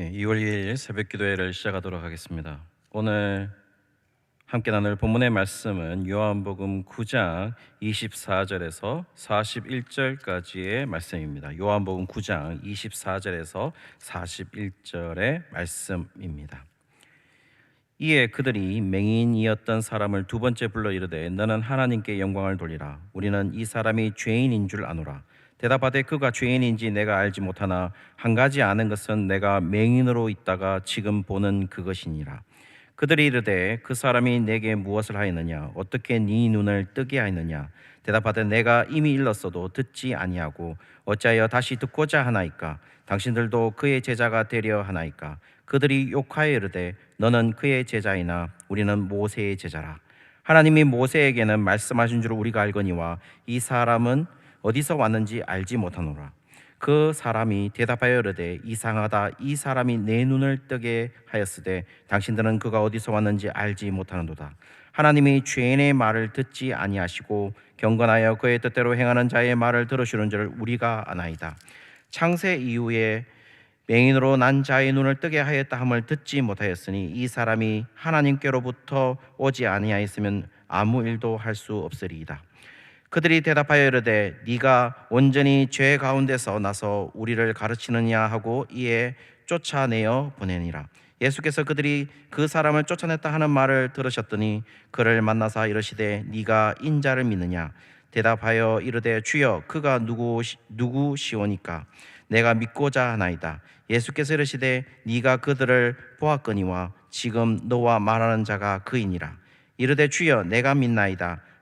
예, 2월 2일 새벽 기도회를 시작하도록 하겠습니다. 오늘 함께 나눌 본문의 말씀은 요한복음 9장 24절에서 41절까지의 말씀입니다. 요한복음 9장 24절에서 41절의 말씀입니다. 이에 그들이 맹인이었던 사람을 두 번째 불러 이르되 너는 하나님께 영광을 돌리라 우리는 이 사람이 죄인인 줄 아노라 대답하되 그가 죄인인지 내가 알지 못하나 한 가지 아는 것은 내가 맹인으로 있다가 지금 보는 그것이니라. 그들이 이르되 그 사람이 내게 무엇을 하였느냐? 어떻게 네 눈을 뜨게 하였느냐? 대답하되 내가 이미 일렀어도 듣지 아니하고 어찌하여 다시 듣고자 하나이까? 당신들도 그의 제자가 되려 하나이까? 그들이 욕하여 이르되 너는 그의 제자이나 우리는 모세의 제자라. 하나님이 모세에게는 말씀하신 줄 우리가 알거니와 이 사람은 어디서 왔는지 알지 못하노라. 그 사람이 대답하여 이르되 이상하다. 이 사람이 내 눈을 뜨게 하였으되 당신들은 그가 어디서 왔는지 알지 못하는도다. 하나님이 죄인의 말을 듣지 아니하시고 경건하여 그의 뜻대로 행하는 자의 말을 들으시는 줄 우리가 아나이다. 창세 이후에 맹인으로 난 자의 눈을 뜨게 하였다 함을 듣지 못하였으니 이 사람이 하나님께로부터 오지 아니하였으면 아무 일도 할 수 없으리이다. 그들이 대답하여 이르되 네가 온전히 죄 가운데서 나서 우리를 가르치느냐 하고 이에 쫓아내어 보내니라. 예수께서 그들이 그 사람을 쫓아냈다 하는 말을 들으셨더니 그를 만나사 이르시되 네가 인자를 믿느냐 대답하여 이르되 주여 그가 누구 누구시오니까 내가 믿고자 하나이다. 예수께서 이르시되 네가 그들을 보았거니와 지금 너와 말하는 자가 그이니라. 이르되 주여 내가 믿나이다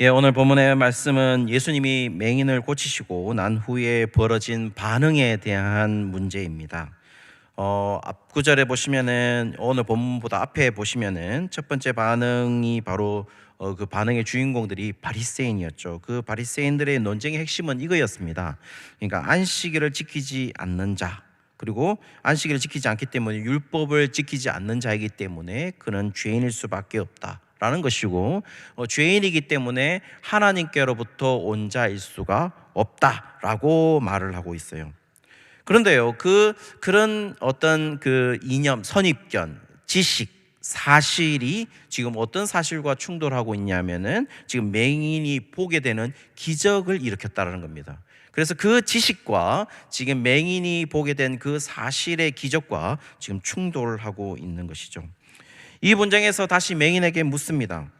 예, 오늘 본문의 말씀은 예수님이 맹인을 고치시고 난 후에 벌어진 반응에 대한 문제입니다. 어, 앞 구절에 보시면은 오늘 본문보다 앞에 보시면은 첫 번째 반응이 바로 어, 그 반응의 주인공들이 바리새인이었죠. 그 바리새인들의 논쟁의 핵심은 이거였습니다. 그러니까 안식일을 지키지 않는 자 그리고 안식일을 지키지 않기 때문에 율법을 지키지 않는 자이기 때문에 그는 죄인일 수밖에 없다. 라는 것이고 어, 죄인이기 때문에 하나님께로부터 온 자일 수가 없다라고 말을 하고 있어요. 그런데요, 그 그런 어떤 그 이념, 선입견, 지식, 사실이 지금 어떤 사실과 충돌하고 있냐면은 지금 맹인이 보게 되는 기적을 일으켰다라는 겁니다. 그래서 그 지식과 지금 맹인이 보게 된 그 사실의 기적과 지금 충돌하고 있는 것이죠. 이 문장에서 다시 맹인에게 묻습니다.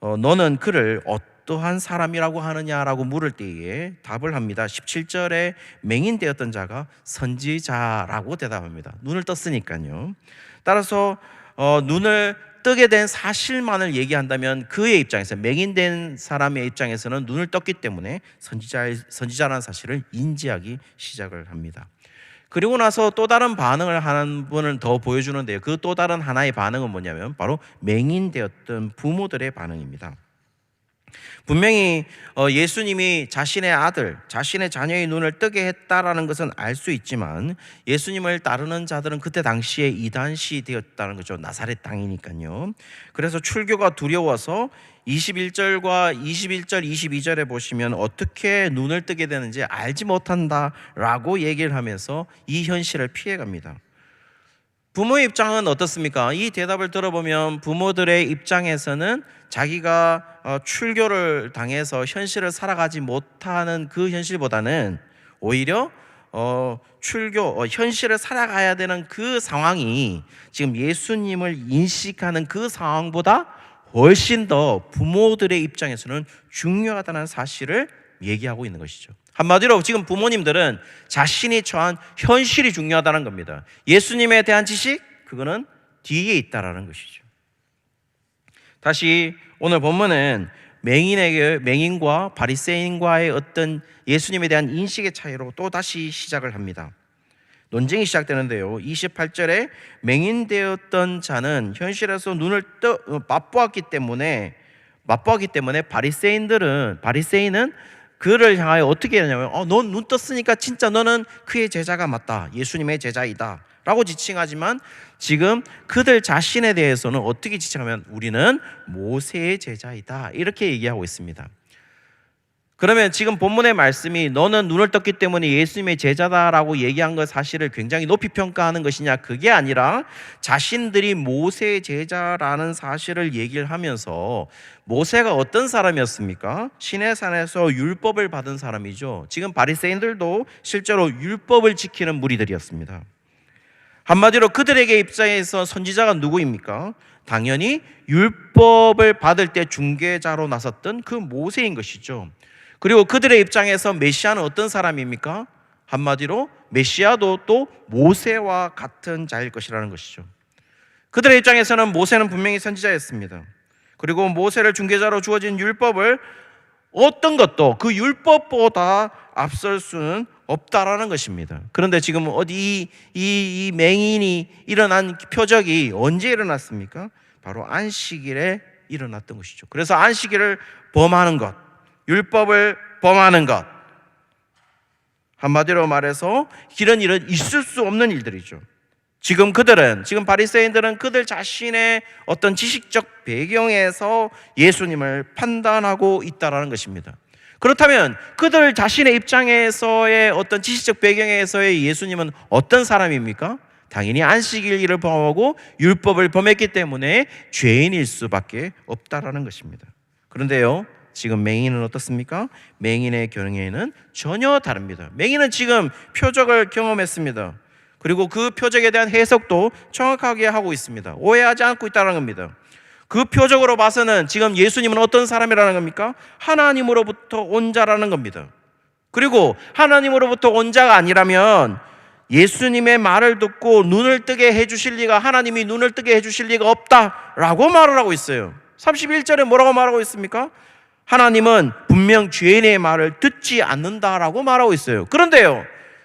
어, 너는 그를 어떠한 사람이라고 하느냐라고 물을 때에 답을 합니다. 17절에 맹인 되었던 자가 선지자라고 대답합니다. 눈을 떴으니까요. 따라서 어, 눈을 뜨게 된 사실만을 얘기한다면 그의 입장에서 맹인된 사람의 입장에서는 눈을 떴기 때문에 선지자 선지자라는 사실을 인지하기 시작을 합니다. 그리고 나서 또 다른 반응을 하는 분을 더 보여주는데요. 그 또 다른 하나의 반응은 뭐냐면 바로 맹인되었던 부모들의 반응입니다. 분명히 어, 예수님이 자신의 아들, 자신의 자녀의 눈을 뜨게 했다라는 것은 알 수 있지만 예수님을 따르는 자들은 그때 당시에 이단시 되었다는 거죠. 나사렛 땅이니까요. 그래서 출교가 두려워서 21절과 21절, 22절에 보시면 어떻게 눈을 뜨게 되는지 알지 못한다 라고 얘기를 하면서 이 현실을 피해 갑니다. 부모의 입장은 어떻습니까? 이 대답을 들어보면 부모들의 입장에서는 자기가 어, 출교를 당해서 현실을 살아가지 못하는 그 현실보다는 오히려 어, 출교 어, 현실을 살아가야 되는 그 상황이 지금 예수님을 인식하는 그 상황보다 훨씬 더 부모들의 입장에서는 중요하다는 사실을 얘기하고 있는 것이죠. 한마디로 지금 부모님들은 자신이 처한 현실이 중요하다는 겁니다. 예수님에 대한 지식 그거는 뒤에 있다라는 것이죠. 다시 오늘 본문은 맹인에게 맹인과 바리새인과의 어떤 예수님에 대한 인식의 차이로 또 다시 시작을 합니다. 논쟁이 시작되는데요. 28절에 맹인되었던 자는 현실에서 눈을 떠 어, 맛보았기 때문에 맛보았기 때문에 바리새인들은 바리새인은 그를 향하여 어떻게 하냐면 어, 넌 눈 떴으니까 진짜 너는 그의 제자가 맞다. 예수님의 제자이다. 라고 지칭하지만 지금 그들 자신에 대해서는 어떻게 지칭하면 우리는 모세의 제자이다. 이렇게 얘기하고 있습니다. 그러면 지금 본문의 말씀이 너는 눈을 떴기 때문에 예수님의 제자다라고 얘기한 것 사실을 굉장히 높이 평가하는 것이냐 그게 아니라 자신들이 모세의 제자라는 사실을 얘기를 하면서 모세가 어떤 사람이었습니까? 신의 산에서 율법을 받은 사람이죠. 지금 바리새인들도 실제로 율법을 지키는 무리들이었습니다. 한마디로 그들에게 입장에서 선지자가 누구입니까? 당연히 율법을 받을 때 중개자로 나섰던 그 모세인 것이죠. 그리고 그들의 입장에서 메시아는 어떤 사람입니까? 한마디로 메시아도 또 모세와 같은 자일 것이라는 것이죠. 그들의 입장에서는 모세는 분명히 선지자였습니다. 그리고 모세를 중개자로 주어진 율법을 어떤 것도 그 율법보다 앞설 수는 없다라는 것입니다. 그런데 지금 어디 이, 이, 이 맹인이 일어난 표적이 언제 일어났습니까? 바로 안식일에 일어났던 것이죠. 그래서 안식일을 범하는 것, 율법을 범하는 것. 한마디로 말해서 이런 일은 있을 수 없는 일들이죠. 지금 그들은 지금 바리새인들은 그들 자신의 어떤 지식적 배경에서 예수님을 판단하고 있다라는 것입니다. 그렇다면 그들 자신의 입장에서의 어떤 지식적 배경에서의 예수님은 어떤 사람입니까? 당연히 안식일 일을 범하고 율법을 범했기 때문에 죄인일 수밖에 없다라는 것입니다. 그런데요, 지금 맹인은 어떻습니까? 맹인의 경우에는 전혀 다릅니다. 맹인은 지금 표적을 경험했습니다. 그리고 그 표적에 대한 해석도 정확하게 하고 있습니다. 오해하지 않고 있다는 겁니다. 그 표적으로 봐서는 지금 예수님은 어떤 사람이라는 겁니까? 하나님으로부터 온 자라는 겁니다. 그리고 하나님으로부터 온 자가 아니라면 예수님의 말을 듣고 눈을 뜨게 해주실 리가 하나님이 눈을 뜨게 해주실 리가 없다라고 말을 하고 있어요. 31절에 뭐라고 말하고 있습니까? 하나님은 분명 죄인의 말을 듣지 않는다라고 말하고 있어요. 그런데요,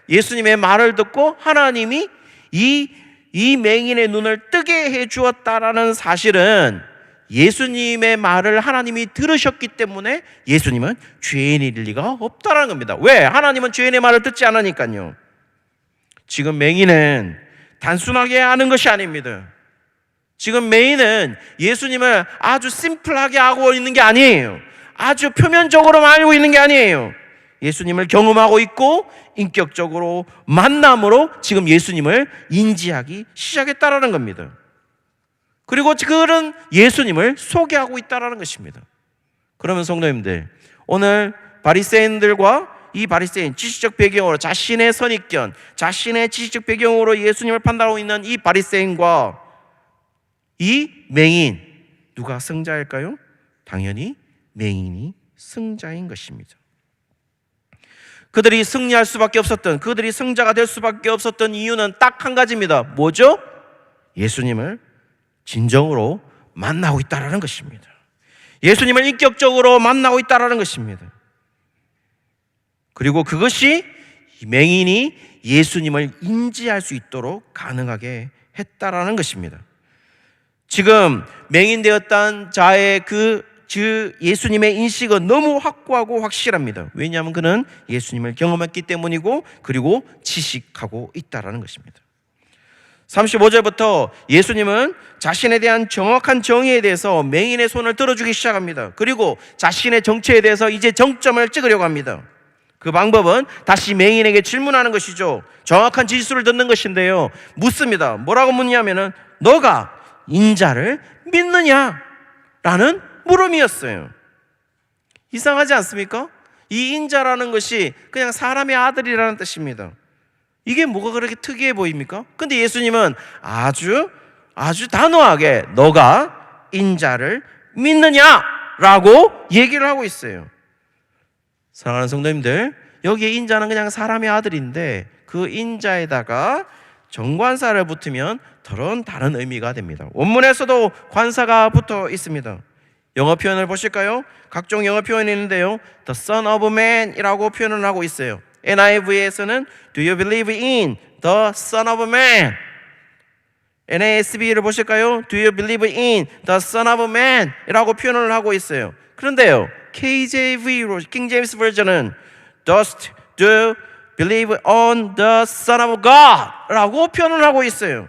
예수님의 말을 듣고 하나님이 이, 이 맹인의 눈을 뜨게 해 주었다라는 사실은 예수님의 말을 하나님이 들으셨기 때문에 예수님은 죄인일 리가 없다라는 겁니다. 왜? 하나님은 죄인의 말을 듣지 않으니까요. 지금 맹인은 단순하게 아는 것이 아닙니다. 지금 맹인은 예수님을 아주 심플하게 하고 있는 게 아니에요. 아주 표면적으로만 알고 있는 게 아니에요. 예수님을 경험하고 있고 인격적으로 만남으로 지금 예수님을 인지하기 시작했다라는 겁니다. 그리고 그런 예수님을 소개하고 있다라는 것입니다. 그러면 성도님들 오늘 바리새인들과 이 바리새인 지식적 배경으로 자신의 선입견, 자신의 지식적 배경으로 예수님을 판단하고 있는 이 바리새인과 이 맹인 누가 승자일까요? 당연히 맹인이 승자인 것입니다. 그들이 승리할 수밖에 없었던 그들이 승자가 될 수밖에 없었던 이유는 딱 한 가지입니다. 뭐죠? 예수님을 진정으로 만나고 있다라는 것입니다. 예수님을 인격적으로 만나고 있다라는 것입니다. 그리고 그것이 맹인이 예수님을 인지할 수 있도록 가능하게 했다라는 것입니다. 지금 맹인되었던 자의 그, 그 예수님의 인식은 너무 확고하고 확실합니다. 왜냐하면 그는 예수님을 경험했기 때문이고 그리고 지식하고 있다라는 것입니다. 35절부터 예수님은 자신에 대한 정확한 정의에 대해서 맹인의 손을 들어주기 시작합니다. 그리고 자신의 정체에 대해서 이제 정점을 찍으려고 합니다. 그 방법은 다시 맹인에게 질문하는 것이죠. 정확한 지수를 듣는 것인데요. 묻습니다. 뭐라고 묻냐면은 너가 인자를 믿느냐? 라는 물음이었어요. 이상하지 않습니까? 이 인자라는 것이 그냥 사람의 아들이라는 뜻입니다. 이게 뭐가 그렇게 특이해 보입니까? 근데 예수님은 아주 아주 단호하게 너가 인자를 믿느냐라고 얘기를 하고 있어요. 사랑하는 성도님들, 여기에 인자는 그냥 사람의 아들인데 그 인자에다가 정관사를 붙으면 더러운 다른 의미가 됩니다. 원문에서도 관사가 붙어 있습니다. 영어 표현을 보실까요? 각종 영어 표현이 있는데요. The Son of Man이라고 표현을 하고 있어요. NIV에서는 Do you believe in the Son of Man? NASB를 보실까요? Do you believe in the Son of Man? 이라고 표현을 하고 있어요. 그런데요, KJV로, King James 버전은 Dost do believe on the Son of God? 라고 표현을 하고 있어요.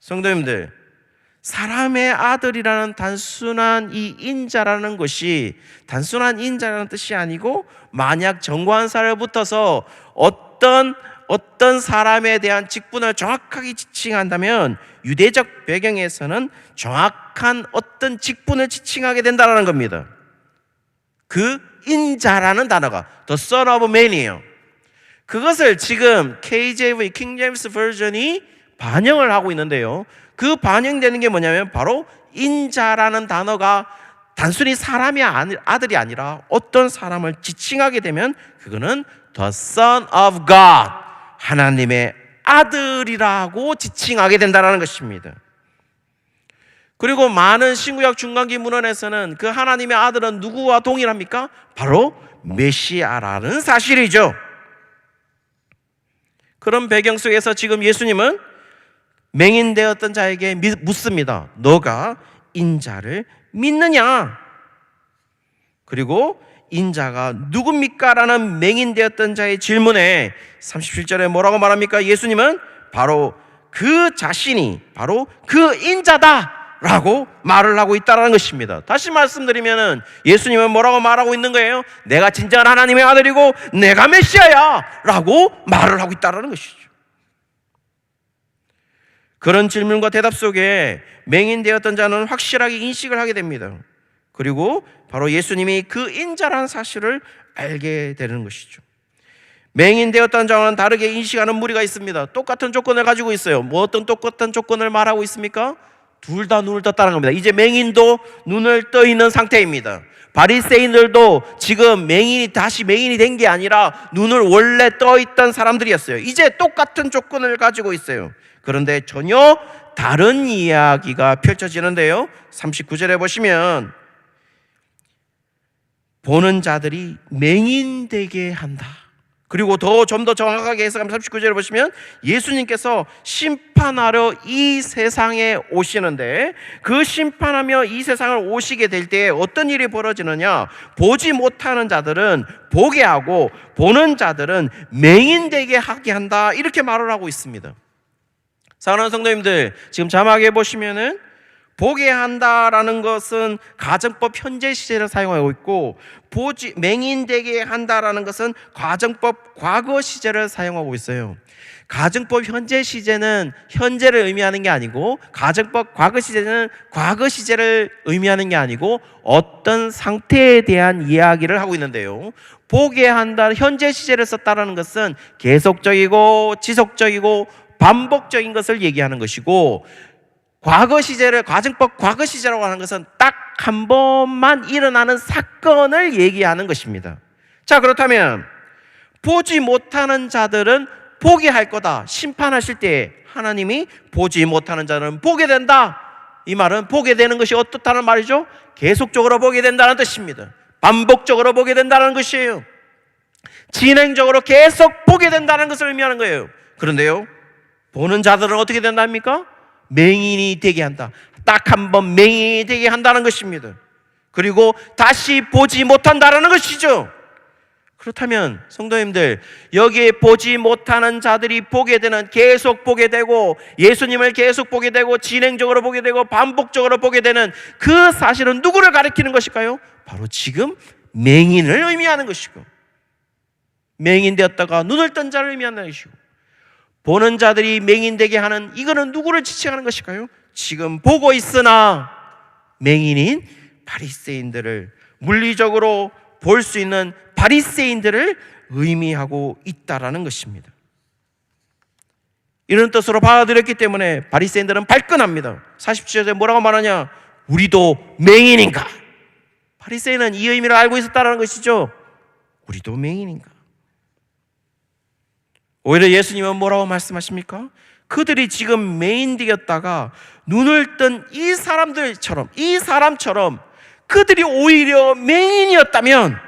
성도님들, 사람의 아들이라는 단순한 이 인자라는 것이 단순한 인자라는 뜻이 아니고 만약 정관사를 붙어서 어떤 어떤 사람에 대한 직분을 정확하게 지칭한다면 유대적 배경에서는 정확한 어떤 직분을 지칭하게 된다는 겁니다. 그 인자라는 단어가 the son of man이에요. 그것을 지금 KJV James 버전이 반영을 하고 있는데요. 그 반영되는 게 뭐냐면 바로 인자라는 단어가 단순히 사람이 아니- 아들이 아니라 어떤 사람을 지칭하게 되면 그거는 the son of God 하나님의 아들이라고 지칭하게 된다는 것입니다. 그리고 많은 신구약 중간기 문헌에서는 그 하나님의 아들은 누구와 동일합니까? 바로 메시아라는 사실이죠. 그런 배경 속에서 지금 예수님은 맹인되었던 자에게 미- 묻습니다. 너가 인자를 믿느냐? 그리고 인자가 누굽니까? 라는 맹인되었던 자의 질문에 37절에 뭐라고 말합니까? 예수님은 바로 그 자신이 바로 그 인자다! 라고 말을 하고 있다는 것입니다. 다시 말씀드리면 예수님은 뭐라고 말하고 있는 거예요? 내가 진정한 하나님의 아들이고 내가 메시아야! 라고 말을 하고 있다는 것이죠. 그런 질문과 대답 속에 맹인되었던 자는 확실하게 인식을 하게 됩니다. 그리고 바로 예수님이 그 인자라는 사실을 알게 되는 것이죠. 맹인되었던 자와는 다르게 인식하는 무리가 있습니다. 똑같은 조건을 가지고 있어요. 뭐 어떤 똑같은 조건을 말하고 있습니까? 둘 다 눈을 떴다는 겁니다. 이제 맹인도 눈을 떠 있는 상태입니다. 바리새인들도 지금 맹인이 다시 맹인이 된 게 아니라 눈을 원래 떠 있던 사람들이었어요. 이제 똑같은 조건을 가지고 있어요. 그런데 전혀 다른 이야기가 펼쳐지는데요. 39절에 보시면 보는 자들이 맹인되게 한다. 그리고 더좀더 정확하게 해석하면 39절을 보시면 예수님께서 심판하러 이 세상에 오시는데 그 심판하며 이 세상을 오시게 될때 어떤 일이 벌어지느냐 보지 못하는 자들은 보게 하고 보는 자들은 맹인되게 하게 한다 이렇게 말을 하고 있습니다 사랑하는 성도님들 지금 자막에 보시면은 보게 한다라는 것은 가정법 현재 시제를 사용하고 있고 보지 맹인되게 한다라는 것은 가정법 과거 시제를 사용하고 있어요. 가정법 현재 시제는 현재를 의미하는 게 아니고 가정법 과거 시제는 과거 시제를 의미하는 게 아니고 어떤 상태에 대한 이야기를 하고 있는데요. 보게 한다 현재 시제를 썼다라는 것은 계속적이고 지속적이고 반복적인 것을 얘기하는 것이고 과거 시제를 과정법 과거 시제라고 하는 것은 딱 한 번만 일어나는 사건을 얘기하는 것입니다. 자, 그렇다면 보지 못하는 자들은 보게 할 거다. 심판하실 때 하나님이 보지 못하는 자는 보게 된다. 이 말은 보게 되는 것이 어떻다는 말이죠? 계속적으로 보게 된다는 뜻입니다. 반복적으로 보게 된다는 것이에요. 진행적으로 계속 보게 된다는 것을 의미하는 거예요. 그런데요, 보는 자들은 어떻게 된답니까? 맹인이 되게 한다. 딱 한 번 맹인이 되게 한다는 것입니다. 그리고 다시 보지 못한다라는 것이죠. 그렇다면 성도님들 여기에 보지 못하는 자들이 보게 되는 계속 보게 되고 예수님을 계속 보게 되고 진행적으로 보게 되고 반복적으로 보게 되는 그 사실은 누구를 가리키는 것일까요? 바로 지금 맹인을 의미하는 것이고 맹인 되었다가 눈을 뜬 자를 의미하는 것이고 보는 자들이 맹인되게 하는 이거는 누구를 지칭하는 것일까요? 지금 보고 있으나 맹인인 바리새인들을 물리적으로 볼 수 있는 바리새인들을 의미하고 있다라는 것입니다. 이런 뜻으로 받아들였기 때문에 바리새인들은 발끈합니다. 47절에 뭐라고 말하냐? 우리도 맹인인가? 바리새인은 이 의미를 알고 있었다는 것이죠. 우리도 맹인인가? 오히려 예수님은 뭐라고 말씀하십니까? 그들이 지금 맹인되었다가 눈을 뜬 이 사람들처럼 이 사람처럼 그들이 오히려 맹인이었다면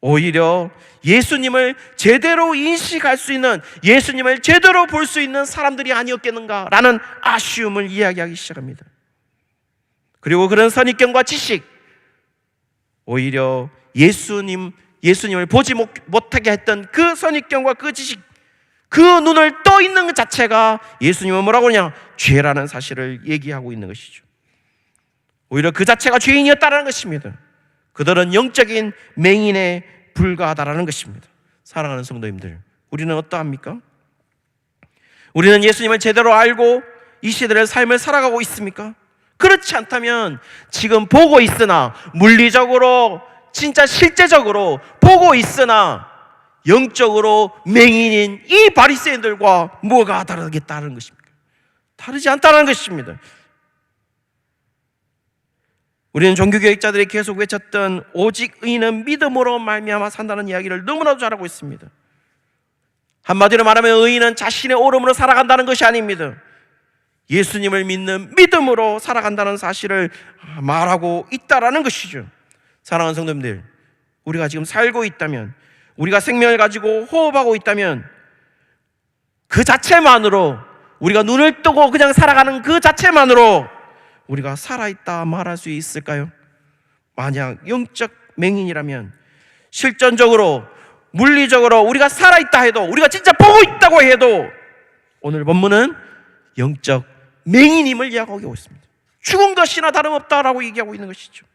오히려 예수님을 제대로 인식할 수 있는 예수님을 제대로 볼 수 있는 사람들이 아니었겠는가라는 아쉬움을 이야기하기 시작합니다. 그리고 그런 선입견과 지식 오히려 예수님 예수님을 보지 못- 못하게 했던 그 선입견과 그 지식 그 눈을 떠 있는 것 자체가 예수님은 뭐라고 하냐 죄라는 사실을 얘기하고 있는 것이죠. 오히려 그 자체가 죄인이었다라는 것입니다. 그들은 영적인 맹인에 불과하다라는 것입니다. 사랑하는 성도님들, 우리는 어떠합니까? 우리는 예수님을 제대로 알고 이 시대의 삶을 살아가고 있습니까? 그렇지 않다면 지금 보고 있으나 물리적으로 진짜 실제적으로 보고 있으나 영적으로 맹인인 이 바리새인들과 뭐가 다르겠다는 것입니까? 다르지 않다는 것입니다. 우리는 종교교육자들이 계속 외쳤던 오직 의인은 믿음으로 말미암아 산다는 이야기를 너무나도 잘 알고 있습니다. 한마디로 말하면 의인은 자신의 옳음으로 살아간다는 것이 아닙니다. 예수님을 믿는 믿음으로 살아간다는 사실을 말하고 있다라는 것이죠. 사랑하는 성도님들, 우리가 지금 살고 있다면, 우리가 생명을 가지고 호흡하고 있다면, 그 자체만으로 우리가 눈을 뜨고 그냥 살아가는 그 자체만으로 우리가 살아있다 말할 수 있을까요? 만약 영적 맹인이라면 실전적으로 물리적으로 우리가 살아있다 해도 우리가 진짜 보고 있다고 해도 오늘 본문은 영적 맹인임을 이야기하고 있습니다. 죽은 것이나 다름없다라고 얘기하고 있는 것이죠.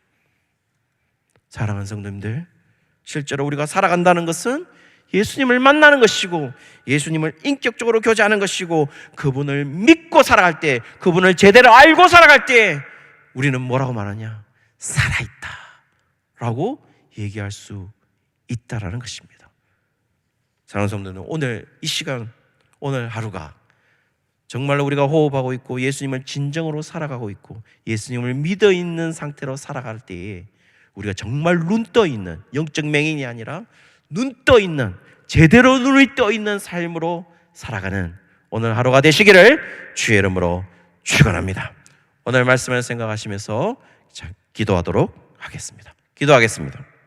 사랑하는 성도님들, 실제로 우리가 살아간다는 것은 예수님을 만나는 것이고 예수님을 인격적으로 교제하는 것이고 그분을 믿고 살아갈 때 그분을 제대로 알고 살아갈 때 우리는 뭐라고 말하냐? 살아있다. 라고 얘기할 수 있다라는 것입니다. 사랑하는 성도는 오늘 이 시간 오늘 하루가 정말로 우리가 호흡하고 있고 예수님을 진정으로 살아가고 있고 예수님을 믿어 있는 상태로 살아갈 때에 우리가 정말 눈 떠 있는 영적 맹인이 아니라 눈 떠 있는 제대로 눈이 떠 있는 삶으로 살아가는 오늘 하루가 되시기를 주의 이름으로 축원합니다. 오늘 말씀을 생각하시면서 자, 기도하도록 하겠습니다. 기도하겠습니다.